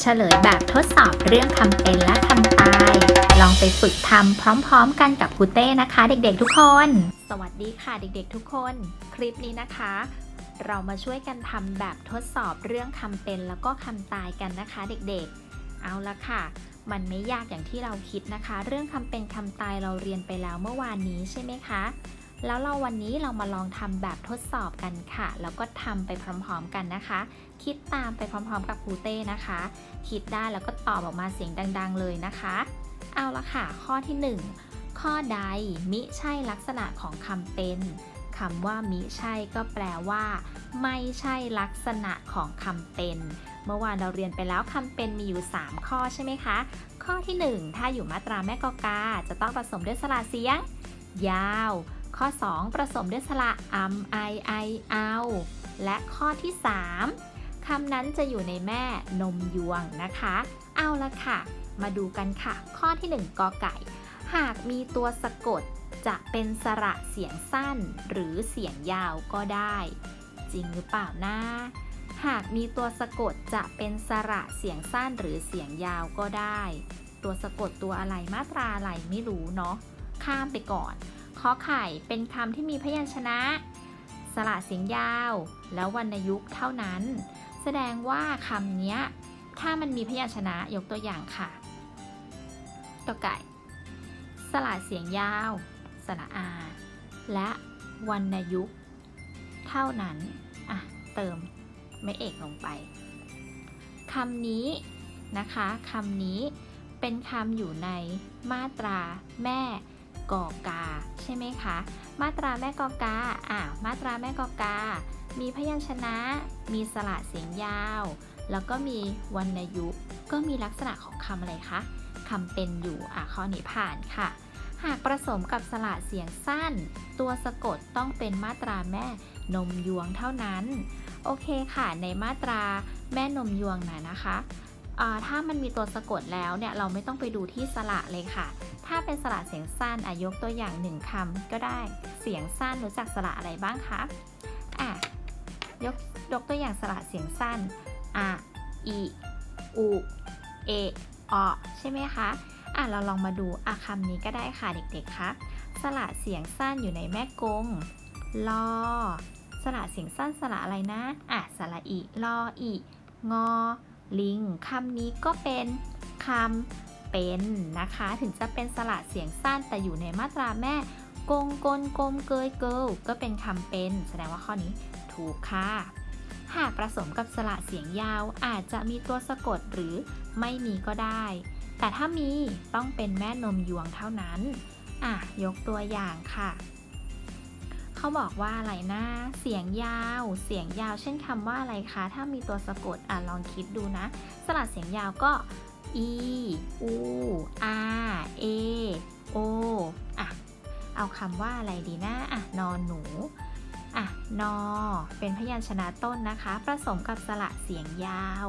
เฉลยแบบทดสอบเรื่องคำเป็นและคำตาย ลองไปฝึกทำพร้อมๆ กันกับครูเต้นะคะ เด็กๆทุกคน สวัสดีค่ะเด็กๆทุกคน คลิปนี้นะคะ เรามาช่วยกันทำแบบทดสอบเรื่องคำเป็นแล้วก็คำตายกันนะคะ เด็กๆ เอาละค่ะ มันไม่ยากอย่างที่เราคิดนะคะ เรื่องคำเป็นคำตายเราเรียนไปแล้วเมื่อวานนี้ใช่ไหมคะ แล้วเราวันนี้เรามาลองทำแบบทดสอบกันค่ะ แล้วก็ทำไปพร้อมๆกันนะคะ คิดตามไปพร้อมๆกับครูเต้นะคะ คิดได้แล้วก็ตอบออกมาเสียงดัง ๆ เลยนะคะ เอาละค่ะ ข้อที่ 1 ข้อใดมิใช่ลักษณะของคำเป็นคำว่ามิใช่ก็แปลว่า ไม่ใช่ลักษณะของคำเป็น เมื่อวานเราเรียนไปแล้วคำเป็นมีอยู่ 3 ข้อใช่ไหมคะ ข้อที่ 1 ถ้าอยู่มาตราแม่กอกา จะต้องผสมด้วยสระเสียง ยาว ข้อ 2 ผสมด้วยสระอัมไอไอเอาและข้อที่ 3คำนั้นจะอยู่ในแม่นมยวงนะคะ เอาละค่ะ มาดูกันค่ะ ข้อที่ 1กอไก่ หากมีตัวสะกดจะเป็นสระเสียงสั้นหรือเสียงยาวก็ได้ จริงหรือเปล่านะหากมีตัวสะกดจะเป็นสระเสียงสั้นหรือเสียงยาวก็ได้ ตัวสะกดตัวอะไรมาตราอะไรไม่รู้เนาะข้ามไปก่อน ขอไข่เป็นคำที่มีพยัญชนะ สระเสียงยาว แล้ววรรณยุกต์เท่านั้น แสดงว่าคำนี้ถ้ามันมีพยัญชนะยกตัวอย่างค่ะตัวไก่ สระเสียงยาว สระอา และวรรณยุกต์เท่านั้นอะเติมไม่เอกลงไปคำนี้นะคะคำนี้เป็นคำอยู่ในมาตราแม่ กอกา ใช่ไหมคะ มาตราแม่กอกาอ่ามาตราแม่กอกา มีพยัญชนะ มีสระเสียงยาว แล้วก็มีวรรณยุกต์ก็มีลักษณะของคำอะไรคะคำเป็นอยู่อะข้อนี้ผ่านค่ะ หากผสมกับสระเสียงสั้น ตัวสะกดต้องเป็นมาตราแม่นมยวงเท่านั้น โอเคค่ะ ในมาตราแม่นมยวงนะนะคะถ้ามันมีตัวสะกดแล้วเนี่ยเราไม่ต้องไปดูที่สระเลยค่ะ ถ้าเป็นสระเสียงสั้นอายกตัวอย่างหนึ่งคำก็ได้ เสียงสั้นรู้จักสระอะไรบ้างคะอะยกยกตัวอย่างสระเสียงสั้นอะอีอูเอออใช่ไหมคะอะเราลองมาดูอะคำนี้ก็ได้ค่ะเด็กๆคะสระเสียงสั้นอยู่ในแม่กงลอสระเสียงสั้นสระอะไรนะอะสระอีลออีงอลิงคำนี้ก็เป็นคำ เป็นนะคะ ถึงจะเป็นสระเสียงสั้นแต่อยู่ในมาตราแม่กงกลกลมเกยเกิลก็เป็นคำเป็น แสดงว่าข้อนี้ถูกค่ะ หากผสมกับสระเสียงยาวอาจจะมีตัวสะกดหรือไม่มีก็ได้ แต่ถ้ามีต้องเป็นแม่นมยวงเท่านั้น อะ ยกตัวอย่างค่ะ เขาบอกว่าอะไรนะ เสียงยาว เสียงยาว เช่นคำว่าอะไรคะ ถ้ามีตัวสะกด อะลองคิดดูนะ สระเสียงยาวก็ e u r a o อะ เอาคำว่าอะไรดีนะอะนอนหนู อะ นอ เป็นพยัญชนะต้นนะคะ ผสมกับสระเสียงยาว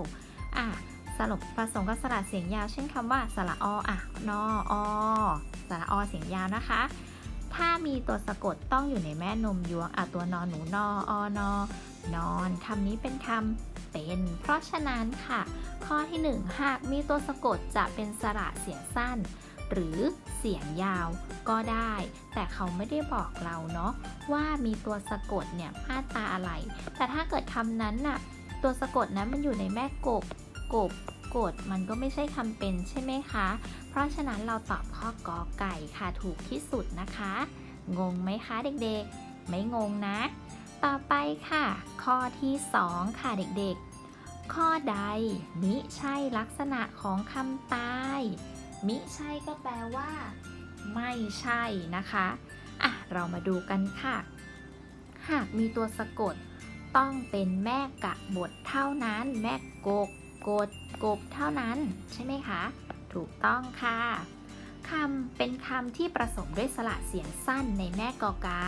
อะสรุปผสมกับสระเสียงยาว เช่นคำว่าสระออะ นออสระอเสียงยาวนะคะ ถ้ามีตัวสะกดต้องอยู่ในแม่นมยวง อะ ตัวนอนหนูนออนอนอนคำนี้เป็นคำ เป็น เพราะฉะนั้นค่ะ ข้อที่ 1 หากมีตัวสะกดจะเป็นสระเสียงสั้น หรือเสียงยาวก็ได้ แต่เขาไม่ได้บอกเราเนาะว่ามีตัวสะกดเนี่ยมาตราอะไร แต่ถ้าเกิดคำนั้นน่ะตัวสะกดนั้นมันอยู่ในแม่กบกบกดมันก็ไม่ใช่คำเป็นใช่ไหมคะ เพราะฉะนั้นเราตอบข้อกอไก่ค่ะถูกที่สุดนะคะ งงไหมคะเด็กๆ ไม่งงนะ ต่อไปค่ะ ข้อที่ 2 ค่ะเด็กๆ ข้อใดมิใช่ลักษณะของคำตาย มิใช่ก็แปลว่า ไม่ใช่นะคะอะเรามาดูกันค่ะ หากมีตัวสะกดต้องเป็นแม่กะบทเท่านั้น แม่กกกดกบเท่านั้น ใช่ไหมคะ ถูกต้องค่ะคำเป็นคำที่ประสมด้วยสระเสียงสั้นในแม่กอกา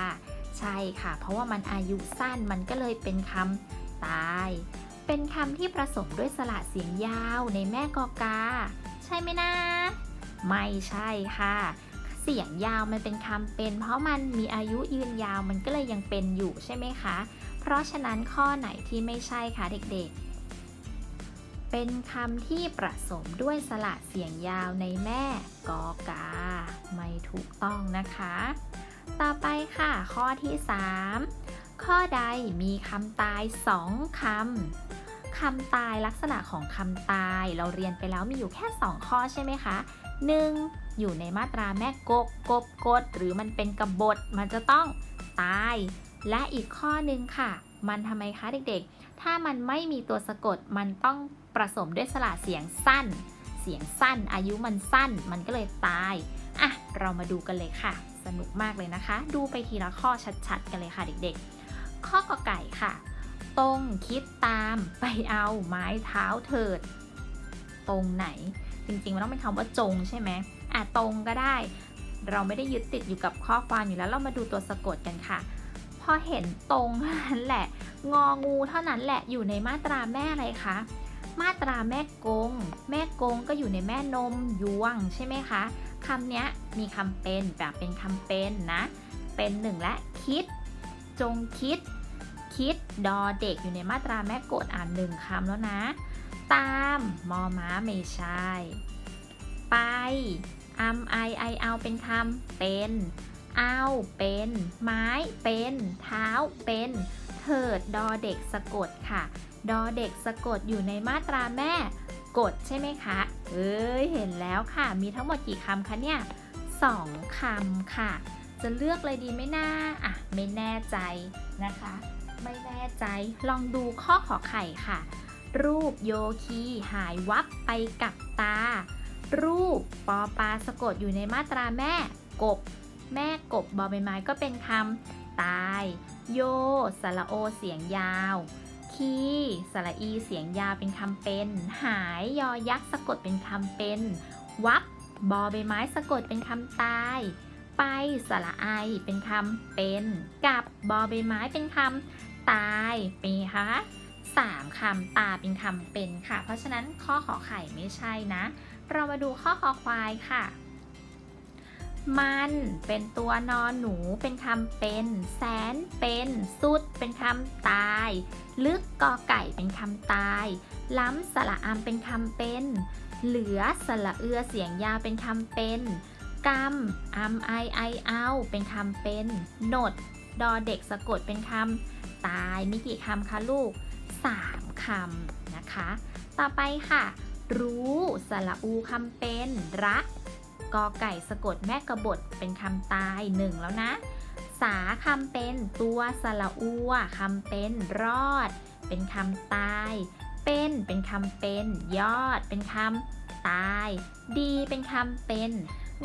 ใช่ค่ะ เพราะว่ามันอายุสั้นมันก็เลยเป็นคำตาย เป็นคำที่ประสมด้วยสระเสียงยาวในแม่กอกา ใช่ไหมนะ ไม่ใช่ค่ะ เสียงยาวมันเป็นคำเป็น เพราะมันมีอายุยืนยาวมันก็เลยยังเป็นอยู่ใช่ไหมคะ เพราะฉะนั้นข้อไหนที่ไม่ใช่คะเด็กๆ เป็นคำที่ประสมด้วยสระเสียงยาวในแม่กอกา ไม่ถูกต้องนะคะ ต่อไปค่ะ ข้อที่ 3 ข้อใดมีคำตายสองคำ คำตายลักษณะของคำตาย เราเรียนไปแล้วมีอยู่แค่ 2 ข้อใช่ไหมคะ 1. อยู่ในมาตราแม่กกกบกด หรือมันเป็นกบฏมันจะต้องตาย และอีกข้อหนึ่งค่ะ มันทำไมคะเด็กๆ ถ้ามันไม่มีตัวสะกดมันต้องประสมด้วยสระเสียงสั้น เสียงสั้น อายุมันสั้น มันก็เลยตาย อะ เรามาดูกันเลยค่ะ สนุกมากเลยนะคะ ดูไปทีละข้อชัดๆ กันเลยค่ะเด็กๆ ข้อกอไก่ค่ะ ตรงคิดตามไปเอาไม้เท้าเถิด ตรงไหน จริงๆ มันต้องเป็นคำว่าจงใช่ไหมอะตรงก็ได้ เราไม่ได้ยึดติดอยู่กับข้อความอยู่แล้ว เรามาดูตัวสะกดกันค่ะ พอเห็นตรงนั้นแหละ งองูเท่านั้นแหละอยู่ในมาตราแม่อะไรคะ มาตราแม่ก กงก็อยู่ในแม่นมยวงใช่ไหมคะคำนี้มีคำเป็นแบบเป็นคำเป็นนะ เป็นหนึ่งและคิด จงคิด คิดดอเด็กอยู่ในมาตราแม่กดอ่านหนึ่งคำแล้วนะ ตามมอม้าไม่ใช่ ไปอัมไอไอเอาเป็นคำเป็น เอาเป็น ไม้เป็น เท้าเป็นเถิดดอเด็กสะกดค่ะ ดอเด็กสะกดอยู่ในมาตราแม่ กดใช่ไหมคะ เอ้ยเห็นแล้วค่ะ มีทั้งหมดกี่คำคะเนี่ยสองคำค่ะ จะเลือกเลยดีไหมนะอะ ไม่แน่ใจนะคะ ไม่แน่ใจลองดูข้อขอไข่ค่ะ รูปโยคีหายวับไปกับตา รูปปอปลาสะกดอยู่ในมาตราแม่ กบ แม่กบบอใบไม้ก็เป็นคำตาย โยสระโอเสียงยาว คีสระอีเสียงยาวเป็นคำเป็น หายยอยักษ์สะกดเป็นคำเป็น วับบอใบไม้สะกดเป็นคำตาย ไปสระไอเป็นคำเป็น กับบอใบไม้เป็นคำตายเป็นไงคะสามคำตาเป็นคำเป็นค่ะ เพราะฉะนั้นข้อขอไข่ไม่ใช่นะ เรามาดูข้อคอควายค่ะ มันเป็นตัวนอนหนูเป็นคำเป็น แสนเป็น สุดเป็นคำตาย ลึกกอไก่เป็นคำตาย ล้ำสระอำเป็นคำเป็น เหลือสระเอือเสียงยาวเป็นคำเป็นกำอำไอไอเอาเป็นคำเป็นหนด ดอเด็กสะกดเป็นคำตายมีกี่คำคะลูกสามคำนะคะ ต่อไปค่ะ รู้สระอูคำเป็นระ กอไก่สะกดแม่กระบทเป็นคำตายหนึ่งแล้วนะ สาคำเป็นตัวสระอูอะคำเป็นรอด เป็นคำตาย เป็นเป็นคำเป็น ยอด เป็นคำตาย ดีเป็นคำเป็น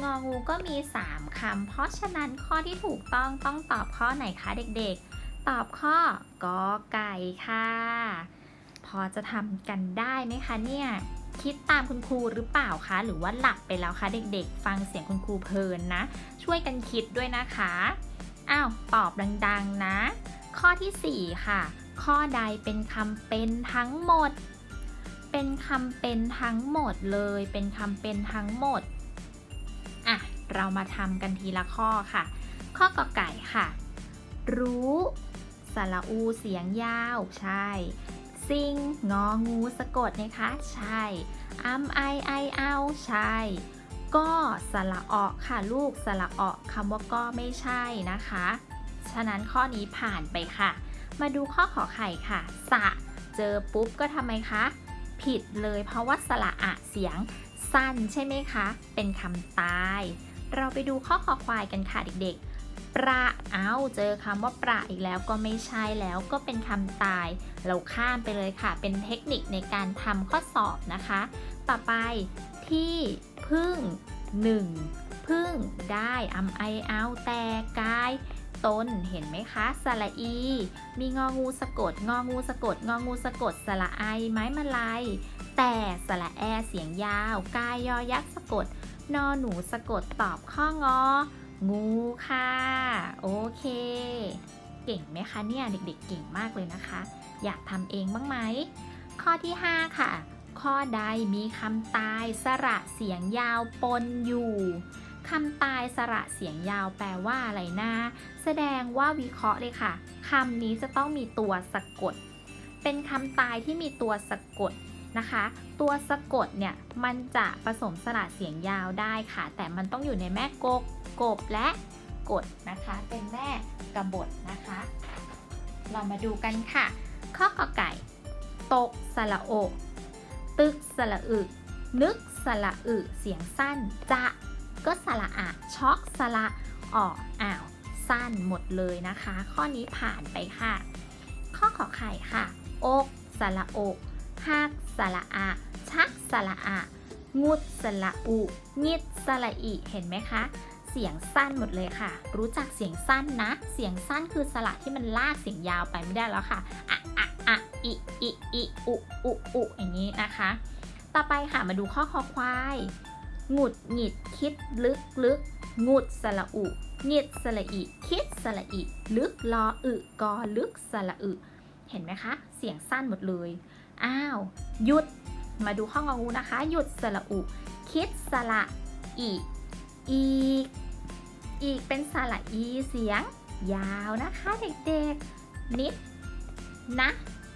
งองูก็มี 3คำเพราะฉะนั้นข้อที่ถูกต้องต้องตอบข้อไหนคะเด็กๆ ตอบข้อกอไก่ค่ะ พอจะทำกันได้ไหมคะเนี่ย คิดตามคุณครูหรือเปล่าคะ หรือว่าหลับไปแล้วคะเด็กๆ ฟังเสียงคุณครูเพลินนะ ช่วยกันคิดด้วยนะคะ อ้าว ตอบดังๆนะ ข้อทีสี่ 4 ค่ะ ข้อใดเป็นคำเป็นทั้งหมด เป็นคำเป็นทั้งหมดเลย เป็นคำเป็นทั้งหมด อะ เรามาทำกันทีละข้อค่ะ ข้อกอไก่ค่ะ รู้สระอูเสียงยาวใช่ ซิงงองูสะกดนะคะ ใช่อัมไอไอเอาใช่ ก็สระออกค่ะลูกสระออกคำว่าก็ไม่ใช่นะคะ ฉะนั้นข้อนี้ผ่านไปค่ะ มาดูข้อขอไข่ค่ะ สะ เจอปุ๊บก็ทำไมคะ ผิดเลยเพราะว่าสระอะเสียงสั้นใช่ไหมคะ เป็นคำตาย เราไปดูข้อขอควายกันค่ะเด็กๆ ประเอาเจอคำว่าประอีกแล้วก็ไม่ใช่แล้วก็เป็นคำตาย เราข้ามไปเลยค่ะ เป็นเทคนิคในการทำข้อสอบนะคะ ต่อไปที่พึ่งหนึ่งพึ่งได้อำไอเอาแต่กายตนเห็นไหมคะสระอี มีงองูสะกด งองูสะกด งองูสะกดสระไอไม้มาลายแต่สระแอเสียงยาว กายยอยักษ์สะกด นอหนูสะกดตอบข้องอ งูค่ะ โอเค เก่งไหมคะเนี่ย เด็กๆ เก่งมากเลยนะคะ อยากทำเองบ้างไหม ข้อที่ 5 ค่ะ ข้อใดมีคำตายสระเสียงยาวปนอยู่คำตายสระเสียงยาวแปลว่าอะไรนะ แสดงว่าวิเคราะห์เลยค่ะคำนี้จะต้องมีตัวสะกด เป็นคำตายที่มีตัวสะกดนะคะ ตัวสะกดเนี่ยมันจะผสมสระเสียงยาวได้ค่ะ แต่มันต้องอยู่ในแม่กก กบและกดนะคะ เป็นแม่กบฏนะคะ เรามาดูกันค่ะ ข้อกอไก่ตกสระโอตึกสระอึนึกสระอึเสียงสั้น จะก็สระอะช็อกสระออกอ้าวสั้นหมดเลยนะคะ ข้อนี้ผ่านไปค่ะ ข้อขอไข่ค่ะ อกสระอกหักสระอะชักสระอะงุดสระอุ งิดสระอิเห็นไหมคะ เสียงสั้นหมดเลยค่ะ รู้จักเสียงสั้นนะ เสียงสั้นคือสระที่มันลากเสียงยาวไปไม่ได้แล้วค่ะอะอะอะอิอิอิอุอุอุอย่างนี้นะคะ ต่อไปค่ะมาดูข้อคอควายหงุดหงิดคิดลึกลึกหงุดสระอุหงิดสระอิคิดสระอิลึกรออึกอลึกสระอึเห็นไหมคะ เสียงสั้นหมดเลย อ้าว หยุด มาดูข้ององูนะคะ หยุดสระอุ คิดสระอี อีก อีกเป็นสระอีเสียง ยาวนะคะเด็กๆ นิด นะ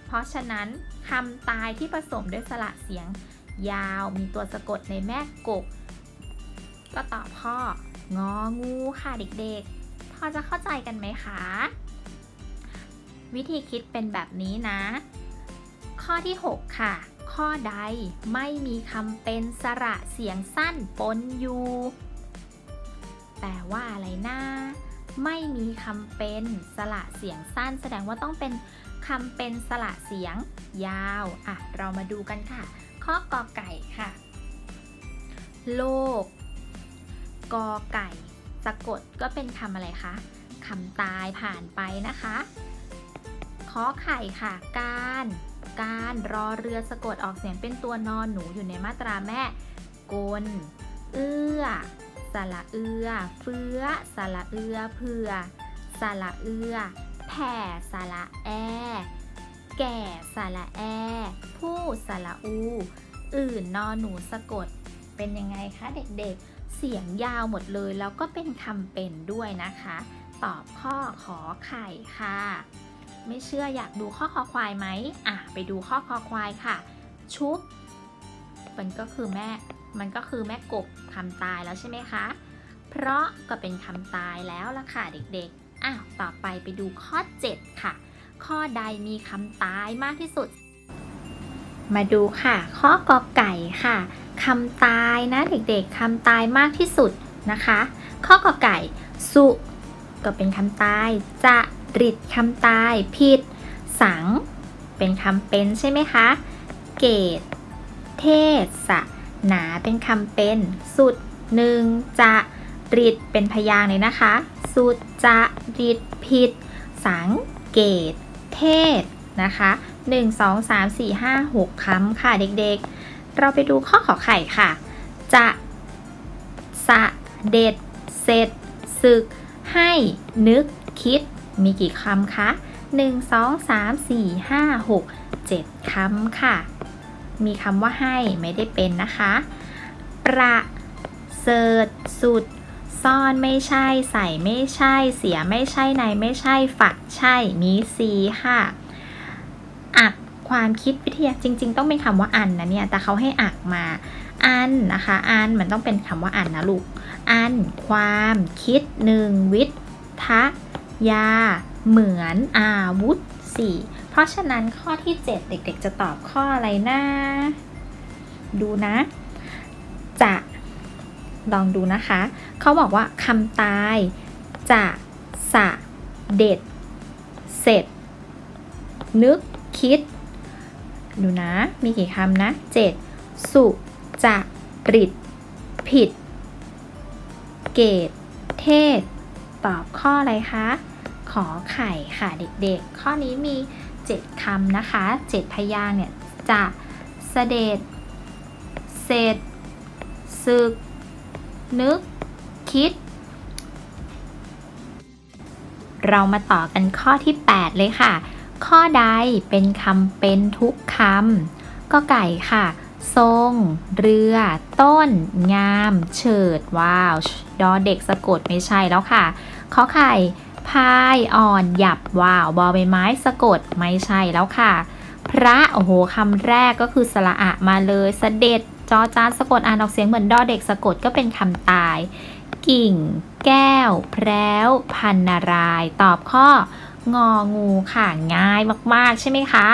เพราะฉะนั้นคำตายที่ผสมด้วยสระเสียง ยาวมีตัวสะกดในแม่กบ ก็ตอบข้ององูค่ะเด็กๆ พอจะเข้าใจกันไหมคะ วิธีคิดเป็นแบบนี้นะ ข้อที่ 6 ค่ะ ข้อใดไม่มีคำเป็นสระเสียงสั้นปนอยู่ แปลว่าอะไรนะไม่มีคำเป็นสระเสียงสั้น แสดงว่าต้องเป็นคำเป็นสระเสียงยาวอะเรามาดูกันค่ะ ข้อกอไก่ค่ะ โลก กอไก่ สะกดก็เป็นคำอะไรคะคำตายผ่านไปนะคะขอไข่ค่ะ การ การรอเรือสะกดออกเสียงเป็นตัวนอนหนูอยู่ในมาตราแม่กลเอื้อ สระเอือ เฟื้อสระเอือ เผื่อสระเอือ แผ่สระแอ แก่สระแอ ผู้สระอู อื่นนอหนูสะกด เป็นยังไงคะเด็กๆ เสียงยาวหมดเลยแล้วก็เป็นคำเป็นด้วยนะคะ ตอบข้อขอไข่ค่ะ ไม่เชื่ออยากดูข้อคอควายไหมอะไปดูข้อคอควายค่ะ ชุบ มันก็คือแม่ มันก็คือแม่กบคำตายแล้วใช่ไหมคะ เพราะก็เป็นคำตายแล้วล่ะค่ะเด็กๆ อ้าว ต่อไปไปดูข้อ 7 ค่ะ ข้อใดมีคำตายมากที่สุด มาดูค่ะ ข้อกอไก่ค่ะคำตายนะเด็กๆคำตายมากที่สุดนะคะ ข้อกอไก่ สุก็เป็นคำตาย จะริดคำตายผิด สัง เป็นคำเป็นใช่ไหมคะ เกต เทศะ หนาเป็นคำเป็น สุดหนึ่งจะริดเป็นพยางเลยนะคะ สุดจะริดผิด สังเกต เทศนะคะ1 2 3 4 5 6คำค่ะเด็กๆ เราไปดูข้อขอไข่ค่ะ จะสะเด็ด เสร็จ ศึก ให้นึกคิด มีกี่คำคะ 1 2 3 4 5 6 7คำค่ะ มีคำว่าให้ไม่ได้เป็นนะคะ ประเสริฐสุด ซ่อนไม่ใช่ ใส่ไม่ใช่ เสียไม่ใช่ในไม่ใช่ ฝักใช่ มีสีค่ะ อักความคิดวิทยาจริง ๆ ต้องเป็นคำว่าอันนะเนี่ย แต่เขาให้อักมา อันนะคะ อันมันต้องเป็นคำว่าอันนะลูก อัน ความคิดหนึ่งวิทยา เหมือนอาวุธสี่ เพราะฉะนั้นข้อที่ 7 เด็ก ๆ จะตอบข้ออะไรนะดูนะ จะลองดูนะคะ เขาบอกว่าคำตาย จะสะเด็ด เสร็จ นึกคิด ดูนะ มีกี่คำนะ 7 สุจะริดผิด เกต เทศ ตอบข้ออะไรคะ ขอไข่ค่ะเด็กๆ ข้อนี้มี 7คำนะคะ 7 พยางเนี่ยจะเสด็จ เสร็จศึก นึก คิด เรามาต่อกันข้อที่ 8 เลยค่ะ ข้อใดเป็นคำเป็นทุกคำก็ไก่ค่ะทรง เรือ ต้น งาม เฉิด ว้าว ดอเด็กสะกดไม่ใช่แล้วค่ะ ข้อไข่ พายอ่อนหยับวาวบอใบไม้สะกดไม่ใช่แล้วค่ะ พระโอ้โหคำแรกก็คือสระอะมาเลยเสด็จจอจานสะกดอ่านออกเสียงเหมือนดอเด็กสะกดก็เป็นคำตาย กิ่ง แก้ว แพร้ว พันนาราย ตอบข้ององูค่ะง่ายมากๆใช่ไหมคะ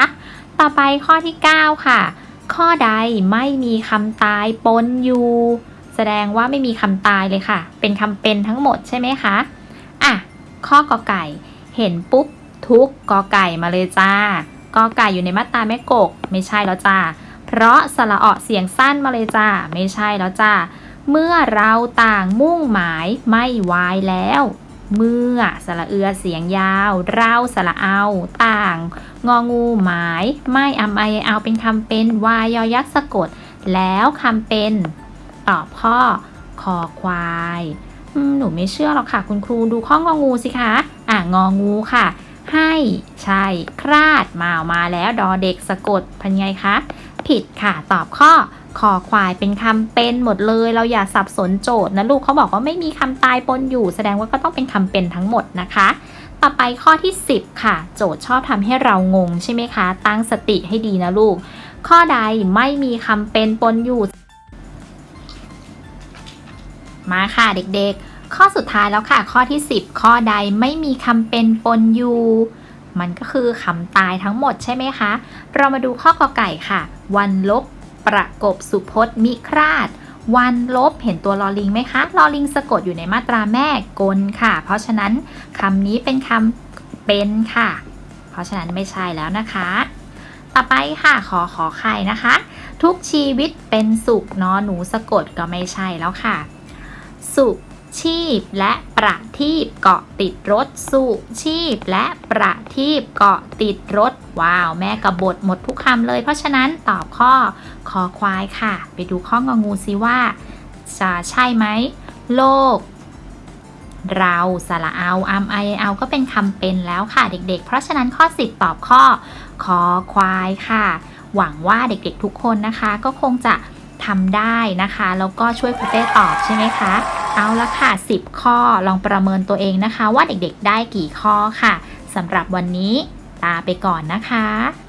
ต่อไปข้อที่ 9 ค่ะ ข้อใดไม่มีคำตายปนอยู่ แสดงว่าไม่มีคำตายเลยค่ะ เป็นคำเป็นทั้งหมดใช่ไหมคะ ข้อกอไก่ เห็นปุ๊บทุกกอไก่มาเลยจ้ากอไก่อยู่ในมาตราแม่กก ไม่ใช่แล้วจ้าเพราะสระเอะเสียงสั้นมาเลยจ้าไม่ใช่แล้วจ้าเมื่อเราต่างมุ่งหมายไม่วายแล้ว เมื่อสระเอือเสียงยาว เราสระเอา ต่าง งองูหมาย ไม่อำไอเอาเป็นคำเป็นวายยอยักษ์สะกด แล้วคำเป็นตอบข้อคอควาย หนูไม่เชื่อหรอกค่ะ คุณครูดูข้ององูสิคะ อะงองูค่ะ ให้ใช่คราดมามาแล้วดอเด็กสะกดพันไงคะ ผิดค่ะตอบข้อคอควายเป็นคำเป็นหมดเลย เราอย่าสับสนโจทย์นะลูกเขาบอกว่าไม่มีคำตายปนอยู่ แสดงว่าก็ต้องเป็นคำเป็นทั้งหมดนะคะ ต่อไปข้อที่ 10 ค่ะ โจทย์ชอบทำให้เรางงใช่ไหมคะ ตั้งสติให้ดีนะลูก ข้อใดไม่มีคำเป็นปนอยู่ มาค่ะเด็กๆ ข้อสุดท้ายแล้วค่ะ ข้อที่ 10 ข้อใดไม่มีคำเป็นปนอยู่ มันก็คือคำตายทั้งหมดใช่ไหมคะ เรามาดูข้อกอไก่ค่ะ วันลบ ประกบสุพจน์มิคราดวันลบเห็นตัวลอลิงไหมคะลอลิงสะกดอยู่ในมาตราแม่กลค่ะ เพราะฉะนั้นคำนี้เป็นคำเป็นค่ะ เพราะฉะนั้นไม่ใช่แล้วนะคะ ต่อไปค่ะขอขอไข่นะคะทุกชีวิตเป็นสุขนอนหนูสะกดก็ไม่ใช่แล้วค่ะ สุชีพและประทีปเกาะติดรถสุชีพและประทีปเกาะติดรถ ว้าว แม่กระบทหมดทุกคำเลย เพราะฉะนั้นตอบข้อคอควายค่ะ ไปดูข้ององูซิว่าจะใช่ไหม โลก เราสระเอาอัมไอเอาก็เป็นคำเป็นแล้วค่ะเด็กๆ เพราะฉะนั้นข้อ 10 ตอบข้อคอควายค่ะ หวังว่าเด็กๆทุกคนนะคะ ก็คงจะ ทำได้นะคะ แล้วก็ช่วยคุณเต้ตอบใช่ไหมคะ เอาละค่ะ 10 ข้อลองประเมินตัวเองนะคะ ว่าเด็กๆได้กี่ข้อค่ะสำหรับวันนี้ลาไปก่อนนะคะ